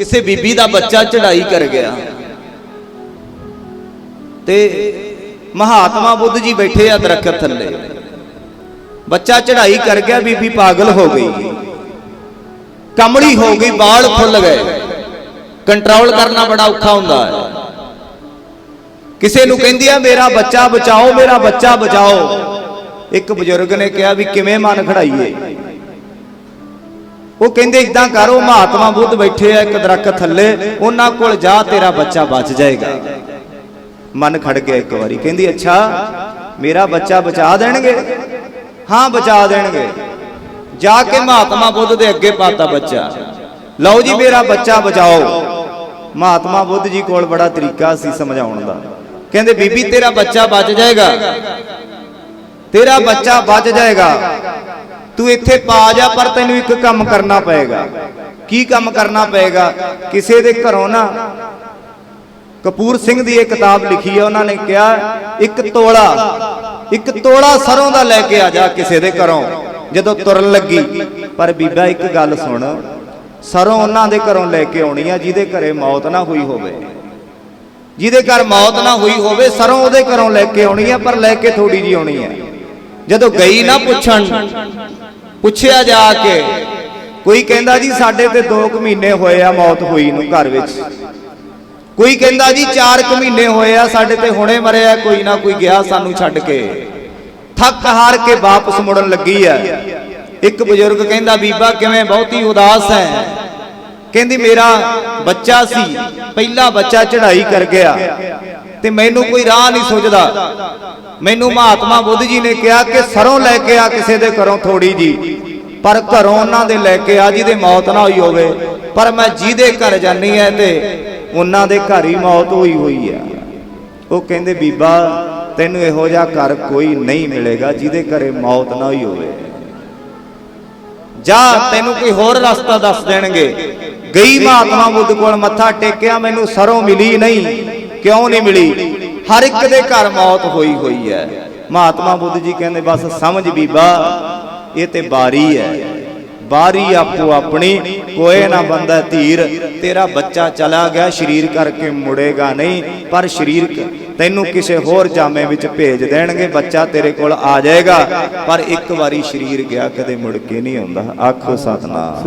ਕਿਸੇ ਬੀਬੀ ਦਾ ਬੱਚਾ ਚੜਾਈ ਕਰ ਗਿਆ। ਤੇ ਮਹਾਤਮਾ ਬੁੱਧ ਜੀ ਬੈਠੇ ਆ ਦਰਖਤ ਥੱਲੇ। ਬੱਚਾ ਚੜਾਈ ਕਰ ਗਿਆ, ਬੀਬੀ ਪਾਗਲ ਹੋ ਗਈ। ਕਮਲੀ ਹੋ ਗਈ ਬਾਲ ਫੁੱਲ ਗਏ। ਕੰਟਰੋਲ ਕਰਨਾ ਬੜਾ ਔਖਾ ਹੁੰਦਾ ਹੈ। ਕਿਸੇ ਨੂੰ ਕਹਿੰਦੀ ਆ, ਮੇਰਾ ਬੱਚਾ ਬਚਾਓ, ਮੇਰਾ ਬੱਚਾ ਬਚਾਓ। ਇੱਕ ਬਜ਼ੁਰਗ ਨੇ ਕਿਹਾ ਵੀ ਕਿਵੇਂ ਮਨ ਖੜਾਈਏ? ਉਹ ਕਹਿੰਦੇ ਇਦਾਂ ਕਰੋ ਮਹਾਤਮਾ ਬੁੱਧ ਬੈਠੇ ਆ ਇੱਕ ਦਰਖਤ ਥੱਲੇ, ਉਹਨਾਂ ਕੋਲ ਜਾ, ਤੇਰਾ ਬੱਚਾ ਬਚ ਜਾਏਗਾ। ਮਨ ਖੜ ਗਿਆ ਇੱਕ ਵਾਰੀ, ਕਹਿੰਦੀ, ਅੱਛਾ, ਮੇਰਾ ਬੱਚਾ ਬਚਾ ਦੇਣਗੇ? ਹਾਂ, ਬਚਾ ਦੇਣਗੇ। ਜਾ ਕੇ ਮਹਾਤਮਾ ਬੁੱਧ ਦੇ ਅੱਗੇ ਪਾਤਾ ਬੱਚਾ, ਲਓ ਜੀ, ਮੇਰਾ ਬੱਚਾ ਬਚਾਓ। ਮਹਾਤਮਾ ਬੁੱਧ ਜੀ ਕੋਲ ਬੜਾ ਤਰੀਕਾ ਸੀ ਸਮਝਾਉਣ ਦਾ। ਕਹਿੰਦੇ, ਬੀਬੀ, ਤੇਰਾ ਬੱਚਾ ਬਚ ਜਾਏਗਾ। ਤੇਰਾ ਬੱਚਾ ਬਚ ਜਾਏਗਾ। ਤੂੰ ਇੱਥੇ ਪਾ ਜਾ, ਪਰ ਤੈਨੂੰ ਇੱਕ ਕੰਮ ਕਰਨਾ ਪਏਗਾ। ਕੀ ਕੰਮ ਕਰਨਾ ਪਏਗਾ? ਕਿਸੇ ਦੇ ਘਰੋਂ ਨਾ ਕਪੂਰ ਸਿੰਘ ਦੀ ਇਹ ਕਿਤਾਬ ਲਿਖੀ ਹੈ ਉਹਨਾਂ ਨੇ ਕਿਹਾ, ਇੱਕ ਤੋਲਾ ਇੱਕ ਤੋਲਾ ਸਰੋਂ ਦਾ ਲੈ ਕੇ ਆ ਜਾ ਕਿਸੇ ਦੇ ਘਰੋਂ, ਜਦੋਂ ਤੁਰਨ ਲੱਗੀ। ਪਰ ਬੀਬਾ, ਇੱਕ ਗੱਲ ਸੁਣ, ਸਰੋਂ ਉਹਨਾਂ ਦੇ ਘਰੋਂ ਲੈ ਕੇ ਆਉਣੀ ਆ, ਜਿਹਦੇ ਘਰੇ ਮੌਤ ਨਾ ਹੋਈ ਹੋਵੇ। ਜਿਹਦੇ ਘਰ ਮੌਤ ਨਾ ਹੋਈ ਹੋਵੇ, ਸਰੋਂ ਉਹਦੇ ਘਰੋਂ ਲੈ ਕੇ ਆਉਣੀ ਆ, ਪਰ ਲੈ ਕੇ ਥੋੜੀ ਜੀ ਆਉਣੀ ਆ। ਜਦੋਂ ਗਈ ਨਾ ਪੁੱਛਣ ਪੁੱਛਿਆ ਜਾ ਕੇ, ਕੋਈ ਕਹਿੰਦਾ ਜੀ ਸਾਡੇ ਤੇ 2 ਮਹੀਨੇ ਹੋਏ ਆ ਮੌਤ ਹੋਈ ਨੂੰ ਘਰ ਵਿੱਚ। ਕੋਈ ਕਹਿੰਦਾ ਜੀ 4 ਮਹੀਨੇ ਹੋਏ ਆ ਸਾਡੇ ਤੇ ਹੁਣੇ ਮਰਿਆ, ਕੋਈ ਨਾ ਕੋਈ ਗਿਆ ਸਾਨੂੰ ਛੱਡ ਕੇ। ਥੱਕ ਹਾਰ ਕੇ ਵਾਪਸ ਮੁੜਨ ਲੱਗੀ ਆ। ਇੱਕ ਬਜ਼ੁਰਗ ਕਹਿੰਦਾ, ਬੀਬਾ ਕਿਵੇਂ ਬਹੁਤੀ ਉਦਾਸ ਹੈ? ਕਹਿੰਦੀ, ਮੇਰਾ ਬੱਚਾ ਸੀ, ਪਹਿਲਾ ਬੱਚਾ ਚੜ੍ਹਾਈ ਕਰ ਗਿਆ ਤੇ ਮੈਨੂੰ ਕੋਈ ਰਾਹ ਨਹੀਂ ਸੁਝਦਾ ਮੈਨੂੰ ਮਹਾਤਮਾ ਬੁੱਧ ਜੀ ਨੇ ਕਿਹਾ ਕਿ ਸਰੋਂ ਲੈ ਕੇ ਆ ਕਿਸੇ ਦੇ ਘਰੋਂ ਥੋੜੀ ਜੀ। ਪਰ ਘਰੋਂ ਉਹਨਾਂ ਦੇ ਲੈ ਕੇ ਆ ਜਿਹਦੇ ਮੌਤ ਨਾ ਹੋਈ ਹੋਵੇ। ਪਰ ਮੈਂ ਜਿਹਦੇ ਘਰ ਜਾਨੀ ਐ ਤੇ ਉਹਨਾਂ ਦੇ ਘਰ ਹੀ ਮੌਤ ਹੋਈ ਹੋਈ ਆ ਉਹ ਕਹਿੰਦੇ, ਬੀਬਾ, ਤੈਨੂੰ ਇਹੋ ਜਿਹਾ ਘਰ ਕੋਈ ਨਹੀਂ ਮਿਲੇਗਾ ਜਿਹਦੇ ਘਰੇ ਮੌਤ ਨਾ ਹੋਈ ਹੋਵੇ। ਜਾ, ਤੈਨੂੰ ਕੋਈ ਹੋਰ ਰਸਤਾ ਦੱਸ ਦੇਣਗੇ। ਗਈ ਮਹਾਤਮਾ ਬੁੱਧ ਕੋਲ ਮੱਥਾ ਟੇਕਿਆ, ਮੈਨੂੰ ਸਰੋਂ ਮਿਲੀ ਨਹੀਂ। ਕਿਉਂ ਨਹੀਂ ਮਿਲੀ? ਹਰ ਇੱਕ ਦੇ ਘਰ ਮੌਤ ਹੋਈ ਹੋਈ ਹੈ। ਮਹਾਤਮਾ ਬੁੱਧ ਜੀ ਕਹਿੰਦੇ, ਬਸ ਸਮਝ ਬੀਬਾ, ਇਹ ਤੇ ਬਾਰੀ ਹੈ। ਬਾਰੀ ਆਪੋ ਆਪਣੀ, ਕੋਏ ਨਾ ਬੰਦਾ ਧੀਰ, ਤੇਰਾ ਬੱਚਾ ਚਲਾ ਗਿਆ, ਸਰੀਰ ਕਰਕੇ ਮੁੜੇਗਾ ਨਹੀਂ, ਪਰ ਸਰੀਰ ਤੈਨੂੰ ਕਿਸੇ ਹੋਰ ਜਾਮੇ ਵਿੱਚ ਭੇਜ ਦੇਣਗੇ, ਬੱਚਾ ਤੇਰੇ ਕੋਲ ਆ ਜਾਏਗਾ, ਪਰ ਇੱਕ ਵਾਰੀ ਸਰੀਰ ਗਿਆ, ਕਦੇ ਮੁੜ ਕੇ ਨਹੀਂ ਆਉਂਦਾ। ਆਖੋ ਸਤਨਾਮ।